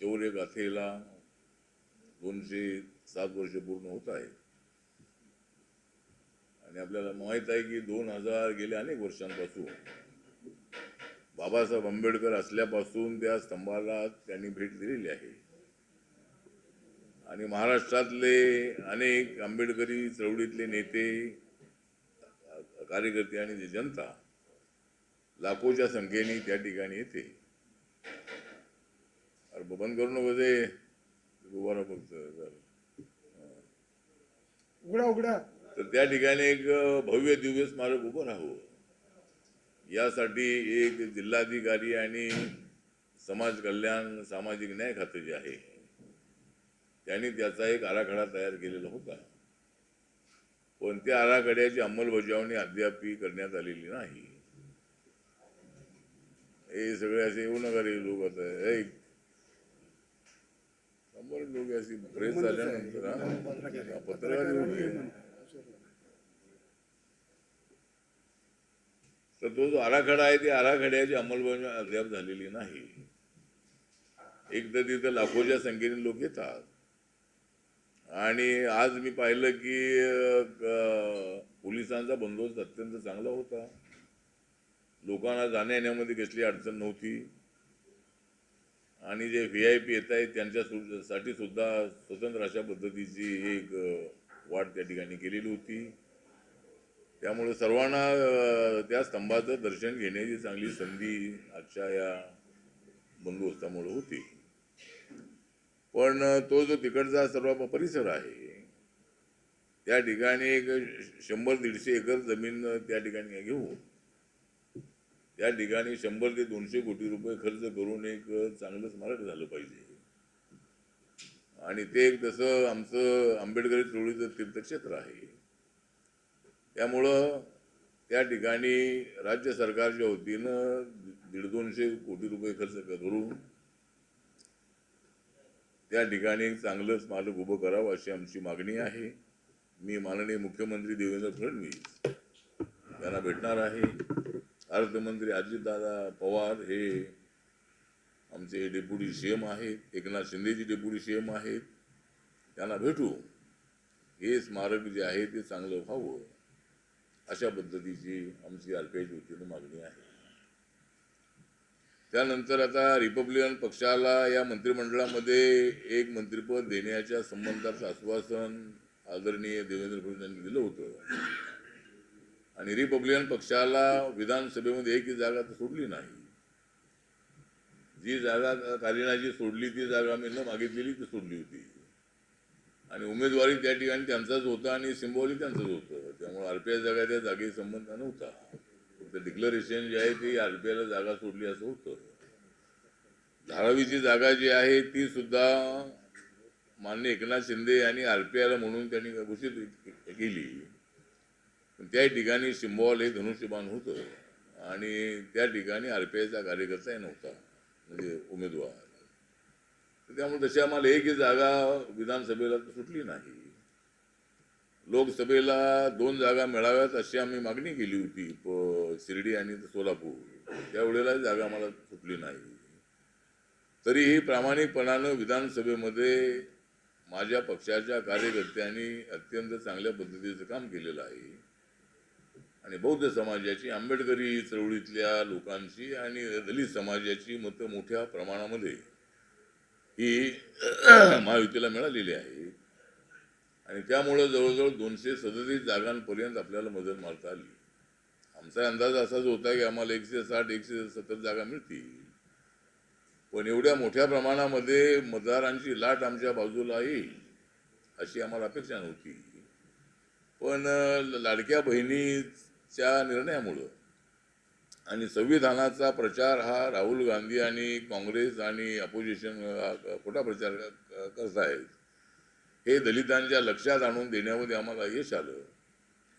शौर्य गाथेला दोनशे सात वर्ष पूर्ण होत आहे आणि आपल्याला माहीत आहे की दोन हजार गेल्या अनेक वर्षांपासून बाबासाहेब आंबेडकर असल्यापासून त्या स्तंभाला त्यांनी भेट दिलेली आहे. आणि महाराष्ट्रातले अनेक आंबेडकरी चळवळीतले नेते कार्यकर्ते आणि जनता लाखोच्या संख्येने त्या ठिकाणी येते. अरे बंद करू नको ते. उभारा फक्त उघडा उघडा. तर त्या ठिकाणी एक भव्य दिव्य स्मारक उभं राहावं. यासाठी एक जिल्हाधिकारी आणि समाज कल्याण सामाजिक न्याय खातं जे आहे त्यांनी त्याचा एक आराखडा तयार केलेला होता. पण त्या आराखड्याची अंमलबजावणी अद्यापही करण्यात आलेली नाही. हे सगळे असे येऊ नका रे लोक आता. शंभर लोक अशी प्रेस झाल्यानंतर हा पत्रकार येऊन गेले. तर तो जो आराखडा आहे त्या आराखड्याची अंमलबजावणी अद्याप झालेली नाही एक तर तिथं लाखोच्या संख्येने लोक येतात आणि आज मी पाहिलं की अं, क- पोलिसांचा बंदोबस्त अत्यंत चांगला होता. लोकांना जाण्या येण्यामध्ये कसली अडचण नव्हती. आणि जे व्ही आय पी येत आहेत त्यांच्या सु- साठी सुद्धा स्वतंत्र अशा पद्धतीची एक वाट त्या ठिकाणी केलेली होती. त्यामुळे सर्वांना त्या स्तंभाचं दर्शन घेण्याची चांगली संधी आजच्या या बंदोबस्तामुळे होती. पण तो जो तिकडचा सर्व परिसर आहे त्या ठिकाणी एक शंभर दीडशे एकर जमीन त्या ठिकाणी घेऊन त्या ठिकाणी शंभर ते दोनशे कोटी रुपये खर्च करून एक चांगलं स्मारक झालं पाहिजे. आणि ते एक तसं आमचं आंबेडकरी चळवळीचं तीर्थक्षेत्र आहे. त्यामुळं त्या ठिकाणी राज्य सरकारच्या वतीनं दीड दोनशे कोटी रुपये खर्च करून त्या ठिकाणी एक चांगलं स्मारक उभं करावं अशी आमची मागणी आहे. मी माननीय मुख्यमंत्री देवेंद्र फडणवीस यांना भेटणार आहे. अर्थमंत्री अजितदादा पवार हे आमचे डेप्युटी सी एम आहेत Eknath Shindeji deputy C M आहेत. त्यांना भेटू हे स्मारक जे आहे ते चांगलं व्हावं अशा पद्धतीची आमची आर पी आयच्या वतीनं मागणी आहे. त्यानंतर आता रिपब्लिकन पक्षाला या मंत्रिमंडळामध्ये एक मंत्रिपद देण्याच्या संबंधाचं आश्वासन आदरणीय देवेंद्र फडणवीस यांनी दिलं होतं. आणि रिपब्लिकन पक्षाला विधानसभेमध्ये एकही जागा तर सोडली नाही. जी जागा कालिनाची सोडली ती जागा आम्ही न मागितलेली ती सोडली होती. आणि उमेदवारी त्या ठिकाणी त्यांचाच होता आणि सिंबॉली त्यांचंच होतं. त्यामुळे आरपीआय जागा त्या जागेशी संबंध नव्हता. फक्त डिक्लरेशन जे आहे ती आरपीआयला जागा सोडली असं होतं. धारावीची जागा जी आहे ती सुद्धा मान्य एकनाथ शिंदे यांनी आरपीआयला म्हणून त्यांनी घोषित केली. त्या ठिकाणी सिम्बॉल हे धनुष्यबाण होतं आणि त्या ठिकाणी आरपीआयचा कार्यकर्ताही नव्हता म्हणजे उमेदवार. तर त्यामुळे तशी आम्हाला एकही जागा विधानसभेला सुटली नाही. लोकसभेला दोन जागा मिळाव्यात अशी आम्ही मागणी केली होती प शिर्डी आणि सोलापूर. त्यावेळेला जागा आम्हाला सुटली नाही. तरीही प्रामाणिकपणानं विधानसभेमध्ये माझ्या पक्षाच्या कार्यकर्त्यांनी अत्यंत चांगल्या पद्धतीचं काम केलेलं आहे. आणि बौद्ध समाजाची आंबेडकरी चळवळीतल्या लोकांची आणि दलित समाजाची मतं मोठ्या प्रमाणामध्ये ही महायुतीला मिळालेली आहे. आणि त्यामुळं जवळजवळ दोनशे सदतीस जागांपर्यंत आपल्याला मदत मारता आली. आमचा अंदाज असाच होता की आम्हाला एकशे साठ एकशे सत्तर जागा मिळतील. पण एवढ्या मोठ्या प्रमाणामध्ये मतदारांची लाट आमच्या बाजूला येईल अशी आम्हाला अपेक्षा नव्हती. पण लाडक्या बहिणी च्या निर्णयामुळं. आणि संविधानाचा प्रचार हा राहुल गांधी आणि काँग्रेस आणि अपोजिशन अं, खोटा प्रचार करत आहेत हे दलितांच्या लक्षात आणून देण्यामध्ये आम्हाला यश आलं.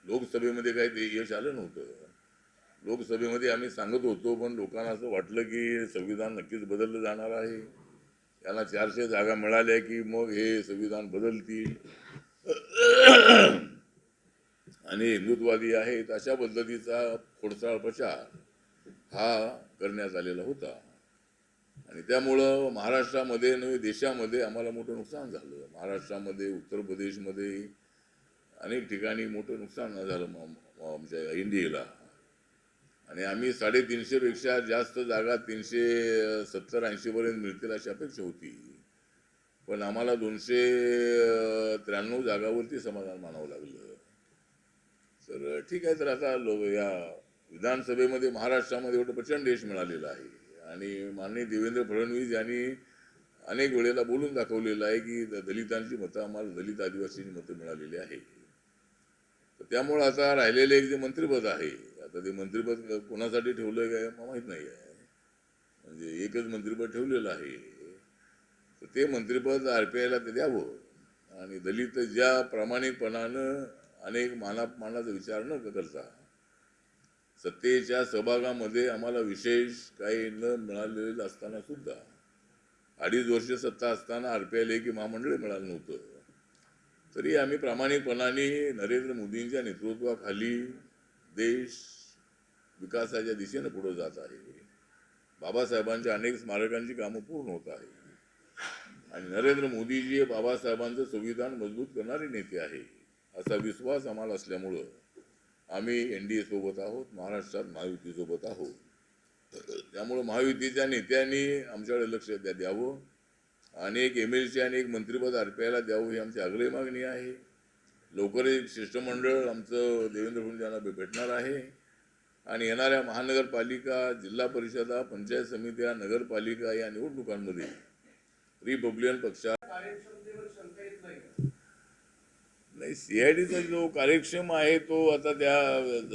लोकसभेमध्ये काही ते यश आलं नव्हतं. लोकसभेमध्ये आम्ही सांगत होतो पण लोकांना असं वाटलं की संविधान नक्कीच बदललं जाणार आहे. त्याला चारशे जागा मिळाल्या की मग हे संविधान बदलतील. आणि हिंदुत्ववादी आहेत अशा पद्धतीचा खोडसाळ प्रचार हा करण्यात आलेला होता. आणि त्यामुळं महाराष्ट्रामध्ये नव्हे देशामध्ये आम्हाला मोठं नुकसान झालं. महाराष्ट्रामध्ये उत्तर प्रदेशमध्ये अनेक ठिकाणी मोठं नुकसान झालं मग आमच्या इंडियेला आणि आम्ही साडेतीनशेपेक्षा जास्त जागा तीनशे सत्तर ऐंशीपर्यंत मिळतील अशी अपेक्षा होती. पण आम्हाला दोनशे त्र्याण्णव जागावरती समाधान मानावं लागलं. तर ठीक आहे तर आता लो या विधानसभेमध्ये महाराष्ट्रामध्ये एवढं प्रचंड यश मिळालेलं आहे. आणि माननीय देवेंद्र फडणवीस यांनी अनेक वेळेला बोलून दाखवलेलं आहे की दलितांची मतं आम्हाला दलित आदिवासींची मतं मिळालेली आहे तर त्यामुळं आता राहिलेले एक जे मंत्रिपद आहे आता ते मंत्रिपद कोणासाठी ठेवलं आहे काय मला माहीत नाही आहे. म्हणजे एकच मंत्रिपद ठेवलेलं आहे. तर ते मंत्रिपद आर पी आयला ते द्यावं. आणि दलित ज्या प्रामाणिकपणानं अनेक मानापमानाचा विचार न करता सत्तेच्या सहभागामध्ये आम्हाला विशेष काही न मिळालेलं असताना सुद्धा अडीच वर्ष सत्ता असताना आर पी आय की महामंडळ मिळालं नव्हतं. तरी आम्ही प्रामाणिकपणाने नरेंद्र मोदींच्या नेतृत्वाखाली देश विकासाच्या दिशेनं पुढे जात आहे. बाबासाहेबांच्या अनेक स्मारकांची कामं पूर्ण होत आहे. आणि नरेंद्र मोदीजी हे बाबासाहेबांचं संविधान मजबूत करणारे नेते आहे असा विश्वास आम्हाला असल्यामुळं आम्ही एन डी एसोबत आहोत महाराष्ट्रात महायुतीसोबत आहोत. त्यामुळं महायुतीच्या नेत्यांनी आमच्याकडे लक्ष द्या द्यावं. आणि एक एम एल सी आणि एक मंत्रिपद आर पी आयला द्यावं ही आमची आग्रही मागणी आहे. लवकर एक शिष्टमंडळ आमचं देवेंद्र फडणवीस यांना भेटणार आहे. आणि येणाऱ्या महानगरपालिका जिल्हा परिषदा पंचायत समित्या नगरपालिका या निवडणुकांमध्ये रिपब्लिकन पक्षा कार्यक्षमतेवर शंका येत नाही का? नाही सी आय डीचा जो कार्यक्षम आहे तो आता त्या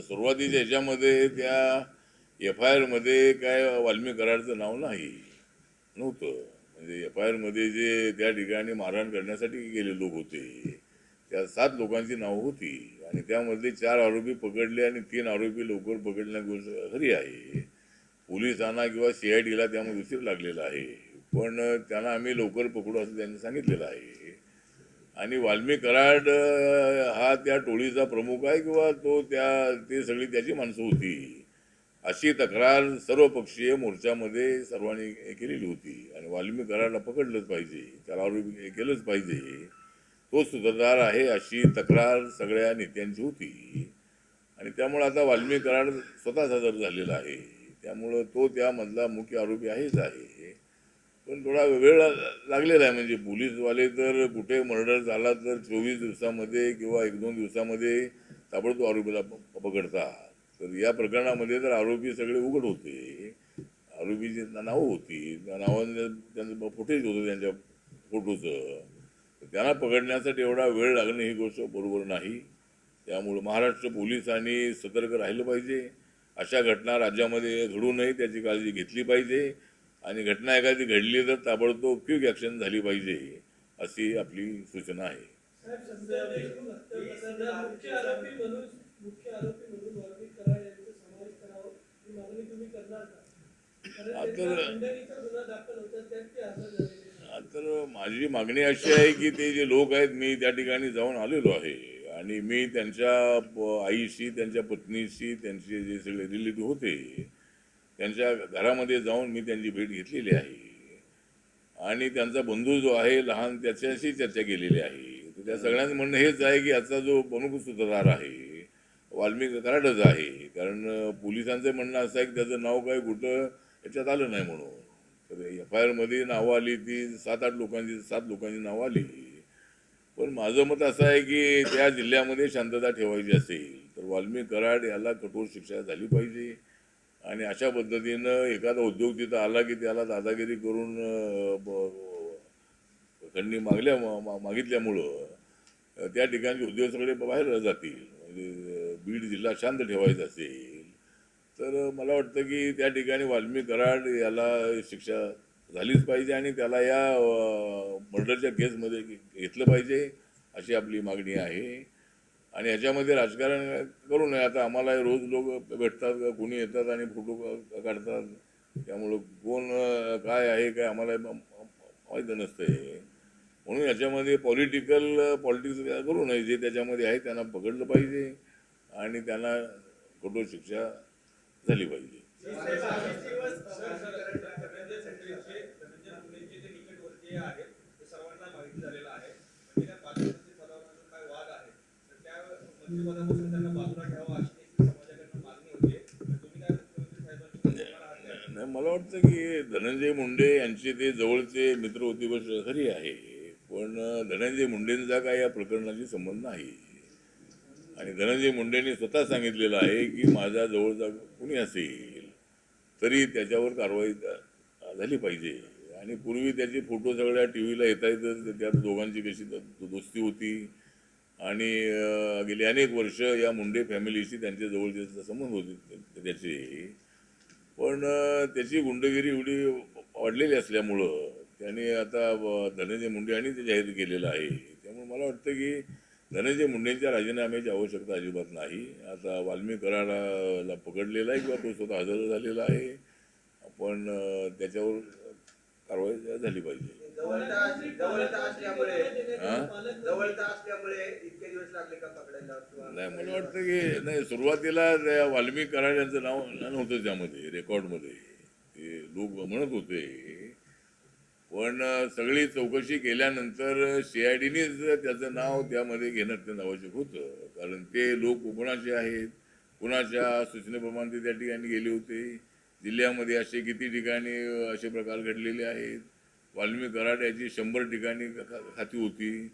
सुरुवातीच्या ह्याच्यामध्ये त्या एफ आय आरमध्ये काय वाल्मिक कराडचं नाव नाही. नव्हतं. म्हणजे एफ आय आरमध्ये जे त्या ठिकाणी मारहाण करण्यासाठी गेले लोक होते. त्या सात लोकांची नावं होती. आणि त्यामध्ये चार आरोपी पकडले आणि तीन आरोपी लवकर पकडण्या गोष्ट खरी आहे. पोलिसांना किंवा सी आय डीला त्यामध्ये उशीर लागलेला आहे. पण त्यांना आम्ही लवकर पकडू असं त्यांनी सांगितलेलं आहे. आणि वाल्मी कराड हा त्या टोळीचा प्रमुख आहे किंवा तो त्या ते सगळी त्याची माणसं होती. अशी तक्रार सर्वपक्षीय मोर्चामध्ये सर्वांनी केलेली होती. आणि वाल्मी कराडला पकडलंच पाहिजे. त्याला आरोपी केलंच पाहिजे. तो सुधारदार आहे अशी तक्रार सगळ्या नेत्यांची होती. आणि त्यामुळे आता वाल्मी कराड स्वतः सादर झालेला आहे. त्यामुळं तो त्यामधला मुख्य आरोपी आहेच आहे. पण थोडा वेळ लागलेला आहे. म्हणजे पोलीसवाले तर कुठे मर्डर झाला तर चोवीस दिवसामध्ये किंवा एक दोन दिवसामध्ये ताबडतोब आरोपीला पकडतात. तर या प्रकरणामध्ये तर आरोपी सगळे उघड होते. आरोपीची नावं होती त्या नावाने त्यांचं फुटेज होतं त्यांच्या फोटोचं. त्यांना पकडण्यासाठी एवढा वेळ लागणं ही गोष्ट बरोबर नाही. त्यामुळं महाराष्ट्र पोलिसांनी सतर्क राहिलं पाहिजे. अशा घटना राज्यामध्ये घडू नये त्याची काळजी घेतली पाहिजे. आणि घटना एखादी घडली तर ताबडतोब क्विक ॲक्शन झाली पाहिजे अशी आपली सूचना आहे. तर माझी मागणी अशी आहे की ते जे लोक आहेत मी त्या ठिकाणी जाऊन आलेलो आहे. आणि मी त्यांच्या आईशी त्यांच्या पत्नीशी त्यांचे जे सगळे रिलेटिव्ह होते त्यांच्या घरामध्ये जाऊन मी त्यांची भेट घेतलेली आहे. आणि त्यांचा बंधू जो आहे लहान त्याच्याशी चर्चा केलेली आहे. तर त्या सगळ्यांचं म्हणणं हेच आहे की आजचा जो प्रमुख सूत्रधार आहे वाल्मिक कराडच आहे. कारण पोलिसांचं म्हणणं असं आहे की त्याचं नाव काय कुठं याच्यात आलं नाही म्हणून. तर एफ आय आरमध्ये नावं आली ती सात आठ लोकांची सात लोकांची नावं आली. पण माझं मत असं आहे की त्या जिल्ह्यामध्ये शांतता ठेवायची असेल तर वाल्मिक कराड याला कठोर शिक्षा झाली पाहिजे. आणि अशा पद्धतीनं एखादा उद्योग तिथं आला की त्याला दादागिरी करून ब- खंडणी मागल्या मा- मागितल्यामुळं त्या ठिकाणचे उद्योग सगळे बाहेर जातील. म्हणजे बीड जिल्हा शांत ठेवायचा असेल तर मला वाटतं की त्या ठिकाणी वाल्मी कराड याला शिक्षा झालीच पाहिजे आणि त्याला या मर्डरच्या केसमध्ये घेतलं पाहिजे अशी आपली मागणी आहे. आणि ह्याच्यामध्ये राजकारण करू नये. आता आम्हाला रोज लोक भेटतात का कोणी येतात आणि फोटो काढतात. त्यामुळं कोण काय आहे काय आम्हाला माहीत नसतं हे म्हणून याच्यामध्ये पॉलिटिकल पॉलिटिक्स करू नये. जे त्याच्यामध्ये आहे त्यांना पकडलं पाहिजे आणि त्यांना कठोर शिक्षा झाली पाहिजे. आहे सर, सर, सर, सर, जे आहेत ते सर्वांना माहिती झालेलं आहे म्हणजे त्या पाच मंत्री पदावर जो काय वाद आहे तर त्या मंत्रिपदापासून त्यांना बाजूला ठेवावं अशी एक समाजाकडनं मागणी होती तर तुम्ही काय मुख्यमंत्री साहेबांशी बोलणार आहात का? नाही मला वाटतं की धनंजय मुंडे यांचे ते जवळचे मित्र होते गोष्ट खरी आहे. पण धनंजय मुंडेंचा काय या प्रकरणाशी संबंध नाही. आणि धनंजय मुंडेंनी स्वतः सांगितलेलं आहे की माझा जवळचा कुणी असेल तरी त्याच्यावर कारवाई झाली पाहिजे. आणि पूर्वी त्याचे फोटो सगळ्या टी व्हीला येता येतं त्यात दोघांची कशी दोस्ती होती आणि गेली अनेक वर्ष या मुंडे फॅमिलीशी त्यांच्या जवळचे संबंध होते त्याचे. पण त्याची गुंडगिरी एवढी वाढलेली असल्यामुळं त्याने आता धनंजय मुंडे आणि ते जाहीर केलेलं आहे. त्यामुळे मला वाटतं की धनंजय मुंडेंच्या राजीनाम्याची आवश्यकता अजिबात नाही. आता वाल्मी कराडाला पकडलेला आहे किंवा तो स्वतः हजर झालेला आहे. पण त्याच्यावर कारवाई झाली पाहिजे. नाही मला वाटतं की नाही सुरुवातीला त्या वाल्मिक कराड यांचं नाव नव्हतं त्यामध्ये रेकॉर्डमध्ये. ते लोक म्हणत होते. पण सगळी चौकशी केल्यानंतर सी आय डीनेच त्याचं नाव त्यामध्ये घेणं अत्यंत आवश्यक होतं. कारण ते लोक कोणाचे आहेत? कुणाच्या सूचनेप्रमाणे ते त्या ठिकाणी गेले होते? जिल्ह्यामध्ये असे किती ठिकाणी असे प्रकार घडलेले आहेत? वाल्मिक कराड शंभर ठिकाणी खाती होती.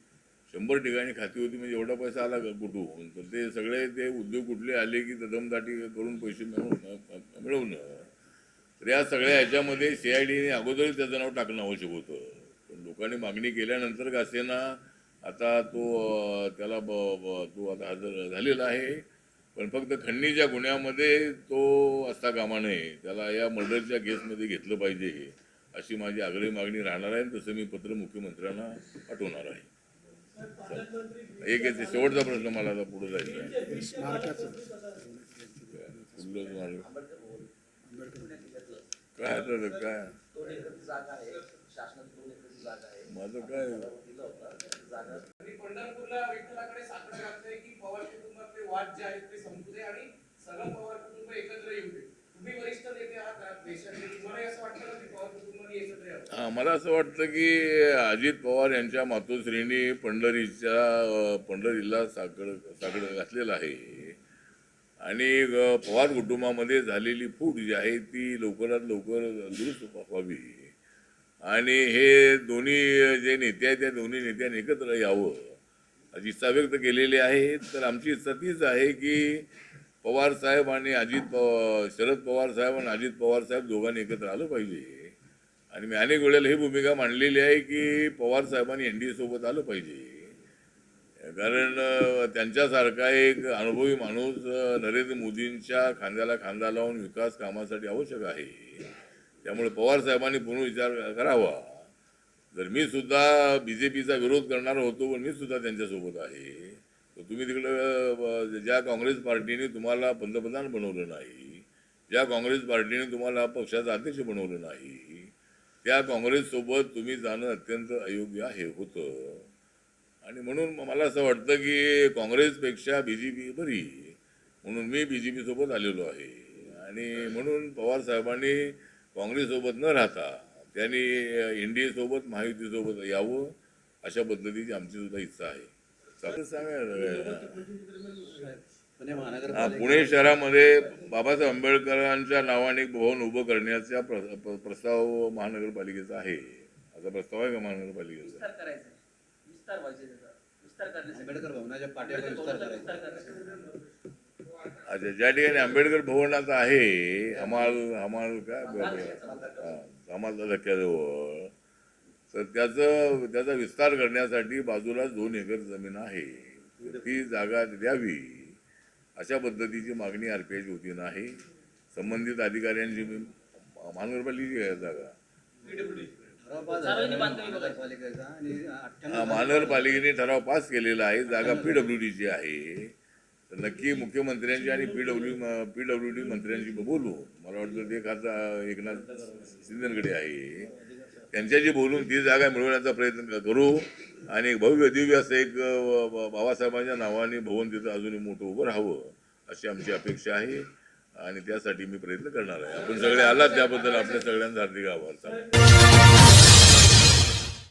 शंभर ठिकाणी खाती होती म्हणजे एवढा पैसा आला का कुठून? तर ते सगळे ते उद्योग कुठले आले की दमदाटी करून पैसे मिळवणं मिळवणं तर या सगळ्या ह्याच्यामध्ये सी आय डीने अगोदरच त्याचं नाव टाकणं आवश्यक होतं. पण लोकांनी मागणी केल्यानंतर का असेना आता तो त्याला ब- ब- तो आता हजर झालेला आहे. पण फक्त खंडणीच्या गुन्ह्यामध्ये तो असता कामा नये. त्याला या मर्डरच्या केसमध्ये घेतलं पाहिजे. अशी माझी आग्रही मागणी राहणार आहे तसं मी पत्र मुख्यमंत्र्यांना पाठवणार आहे. एक आहे ते शेवटचा प्रश्न मला आता पुढे जायचा काय आता काय? माझं काय? पवार सगळं पवार कुटुंब एकत्र येऊ दे तुम्ही वरिष्ठ नेते आहात देशाचे तुम्हाला असं वाटतं की पवार मला असं वाटतं की अजित पवार यांच्या मातोश्रींनी पंढरीच्या पंढरीला साकड साकड घातलेलं आहे. आणि पवार कुटुंबामध्ये झालेली फूट जी आहे ती लवकरात लवकर दुरुस्त व्हावी. आणि हे दोन्ही जे नेते आहेत त्या दोन्ही नेत्यांनी एकत्र यावं. अशी इच्छा व्यक्त केलेली आहे तर आमची इच्छा तीच आहे की पवार साहेब आणि अजित पवार शरद पवार साहेब आणि अजित पवार साहेब दोघांनी एकत्र आलं पाहिजे. आणि मी अनेक वेळेला ही भूमिका मांडलेली आहे की पवार साहेबांनी एन डी ए सोबत आलं पाहिजे. कारण त्यांच्यासारखा एक अनुभवी माणूस नरेंद्र मोदींच्या खांद्याला खांदा लावून विकास कामासाठी आवश्यक आहे. त्यामुळे पवार साहेबांनी पुनर्विचार करावा. जर मी सुद्धा बी जे पीचा विरोध करणार होतो पण मी सुद्धा त्यांच्यासोबत आहे. तर तुम्ही तिकडं ज्या काँग्रेस पार्टीने तुम्हाला पंतप्रधान बनवलं नाही ज्या काँग्रेस पार्टीने तुम्हाला पक्षाचा अध्यक्ष बनवलं नाही त्या काँग्रेससोबत तुम्ही जाणं अत्यंत अयोग्य आहे होतं. आणि म्हणून मला असं वाटतं की काँग्रेसपेक्षा बी जे पी बरी. म्हणून मी बी जे पीसोबत आलेलो आहे. आणि म्हणून पवार साहेबांनी काँग्रेससोबत न राहता त्यांनी एन डी एसोबत महायुतीसोबत यावं अशा पद्धतीची आमची सुद्धा इच्छा आहे. चालेल सांगा. पुणे शहरामध्ये बाबासाहेब आंबेडकरांच्या नावाने एक भवन उभं करण्याचा प्र- प्र- प्रस्ताव महानगरपालिकेचा आहे. असा प्रस्ताव आहे का महानगरपालिकेचा? विस्तार करायचा आहे. विस्तार व्हायचे त्याचा. विस्तार करण्यासाठी. आंबेडकर भवनाच्या पाठीवर विस्तार विस्तार करायचा. करायचा. अच्छा ज्या ठिकाणी आंबेडकर भवन आता आहे हमाल हमाल काय हा, हमाल धक्क्याजवळ. तर त्याचं त्याचा विस्तार करण्यासाठी बाजूला दोन एकर जमीन आहे. ती जागा द्यावी. अशा पद्धतीची मागणी आर पी आयच्या वतीनं आहे संबंधित अधिकाऱ्यांची मी महानगरपालिकेची आहे जागा हा, महानगरपालिकेने ठराव पास केलेला आहे जागा पी डब्ल्यू डीची आहे. तर नक्की मुख्यमंत्र्यांची आणि P W P W D मंत्र्यांशी बोलू. मला वाटतं ते खातं एकनाथ शिंदेकडे आहे. त्यांच्याशी बोलून ती जागा मिळवण्याचा प्रयत्न करू. आणि एक भव्य दिव्य असं एक बाबासाहेबांच्या नावाने भवन तिथं अजूनही मोठं उभं राहावं अशी आमची अपेक्षा आहे. आणि त्यासाठी मी प्रयत्न करणार आहे. आपण सगळे आलात त्याबद्दल आपल्या सगळ्यांचा हार्दिक आभार. चालेल.